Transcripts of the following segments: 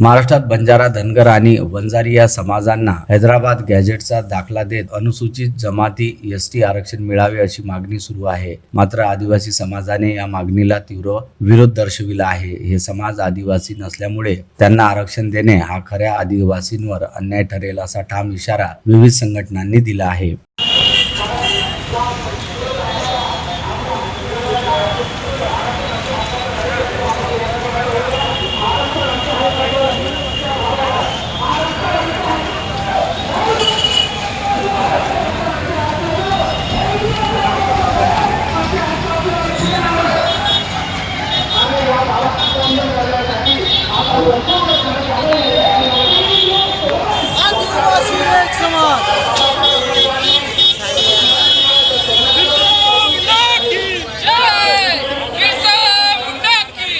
महाराष्ट्रात बंजारा धनगर आणि वंजारी या समाजांना हैदराबाद गॅजेटचा दाखला देत अनुसूचित जमाती एस टी आरक्षण मिळावे अशी मागणी सुरू आहे. मात्र आदिवासी समाजाने या मागणीला तीव्र विरोध दर्शविला आहे. हे समाज आदिवासी नसल्यामुळे त्यांना आरक्षण देणे हा खऱ्या आदिवासींवर अन्याय ठरेल असा ठाम इशारा विविध संघटनांनी दिला आहे आदिवासी एक समाज जय बिरसा मुंडा की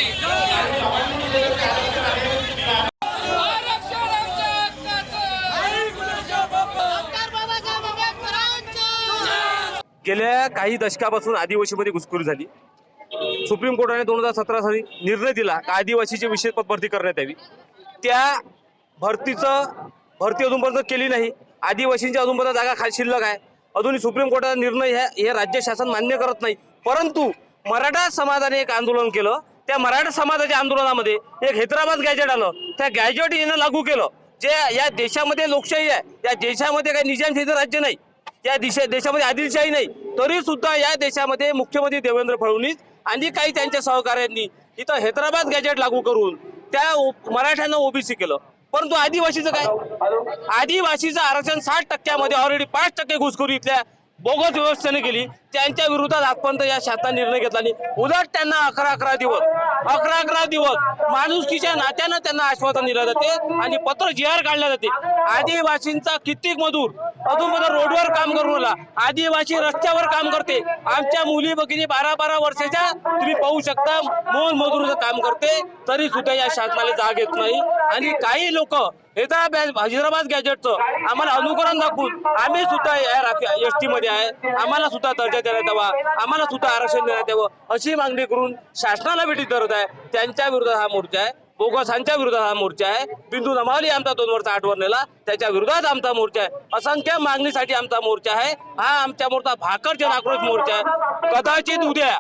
आरक्षण आमच्या हक्काचं. गेल्या काही दशकापासून आदिवासीमध्ये घुसखोरी झाली. सुप्रीम कोर्टाने दोन हजार सतरा साली निर्णय दिला का आदिवासीची विशेष पद भरती करण्यात यावी. त्या भरतीचं भरती अजूनपर्यंत केली नाही. आदिवासींच्या अजूनपर्यंत जागा खाली शिल्लक आहे. अजूनही सुप्रीम कोर्टाचा निर्णय हे हे राज्य शासन मान्य करत नाही. परंतु मराठा समाजाने एक आंदोलन केलं. त्या मराठा समाजाच्या आंदोलनामध्ये एक हैदराबाद गॅजेट आलं. त्या गॅजेट यानं लागू केलं. जे या देशामध्ये लोकशाही आहे. या देशामध्ये काही निजामशाहीचं राज्य नाही. या दिशा देशामध्ये आदिलशाही नाही. तरी सुद्धा या देशामध्ये मुख्यमंत्री देवेंद्र फडणवीस आणि काही त्यांच्या सहकाऱ्यांनी इथं हैदराबाद गॅजेट लागू करून त्या मराठ्यांना ओबीसी केलं. परंतु आदिवासीचं काय? आदिवासीचं आरक्षण साठ टक्क्यामध्ये ऑलरेडी पाच टक्के घुसखोरी इथल्या बोगस व्यवस्थेने केली. त्यांच्या विरोधात आजपर्यंत या शासनाने निर्णय घेतला नाही. उलट त्यांना अकरा अकरा दिवस अकरा अकरा दिवस माणुसकीच्या नात्यानं त्यांना आश्वासन दिलं जाते आणि पत्र जी आर काढल्या जाते. आदिवासींचा कित्येक मजूर अजून मधून रोडवर काम करून राहिला आदिवासी रस्त्यावर काम करते. आमच्या मुली भगिनी बारा बारा वर्षाच्या तुम्ही पाहू शकता मोल मजुरीचं काम करते तरी सुद्धा या शासनाला जाग येत नाही. आणि काही लोक हे तर हैदराबाद गॅजेटचं आम्हाला अनुकरण दाखवून. आम्ही सुद्धा या एस टी मध्ये आहे. आम्हाला सुद्धा दर्जा देण्यात यावा. आम्हाला सुद्धा आरक्षण देण्यात यावं अशी मागणी करून शासनाला भेटी धरत आहे. त्यांच्या विरोधात हा मोर्चा आहे. बोगसांच्या विरोधात हा मोर्चा आहे. बिंदू नमावली आमचा दोन वर्ष आठवर नेला त्याच्या विरोधात आमचा मोर्चा आहे. असंख्य मागणीसाठी आमचा मोर्चा आहे. हा आमच्या मोर्चा भाकर आक्रोश मोर्चा आहे. कदाचित उद्या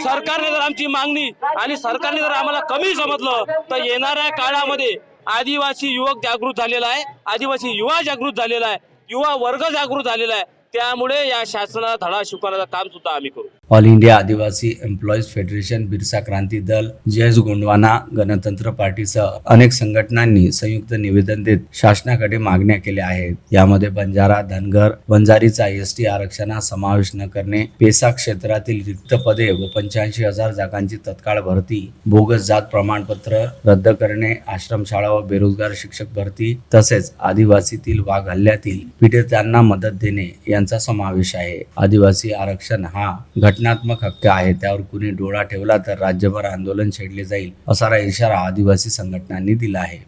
सरकारने जर आमची मागणी आणि सरकारने जर आम्हाला कमी समजलं तर येणाऱ्या काळामध्ये आदिवासी युवक जागृत झालेला आहे. आदिवासी युवा जागृत झालेला आहे. युवा वर्ग जागृत झालेला आहे. त्यामुळे या शासनाला धडा शिकवण्याचं काम सुद्धा आम्ही करू. All India Adivasi employees federation Birsa Kranti Dal Jayas Gondwana गणतंत्र पार्टीसह अनेक संघटनांनी संयुक्त निवेदन देत शासनाकडे मागण्या केल्या आहेत. यामध्ये बंजारा धनगर बंजारीचा एस टी आरक्षणात समावेश न करणे पेसा क्षेत्रातील रिक्त पदे व पंच्याऐंशी हजार जागांची तत्काळ भरती बोगस जात प्रमाणपत्र रद्द करणे आश्रमशाळा व बेरोजगार शिक्षक भरती तसेच आदिवासीतील वाघ हल्ल्यातील पीडितांना मदत देणे यांचा समावेश आहे. आदिवासी आरक्षण हा घटनात्मक हक्क आहे. त्यावर कुणी डोळा ठेवला तर राज्यभर आंदोलन छेडले जाईल असा इशारा आदिवासी संघटनांनी दिला आहे.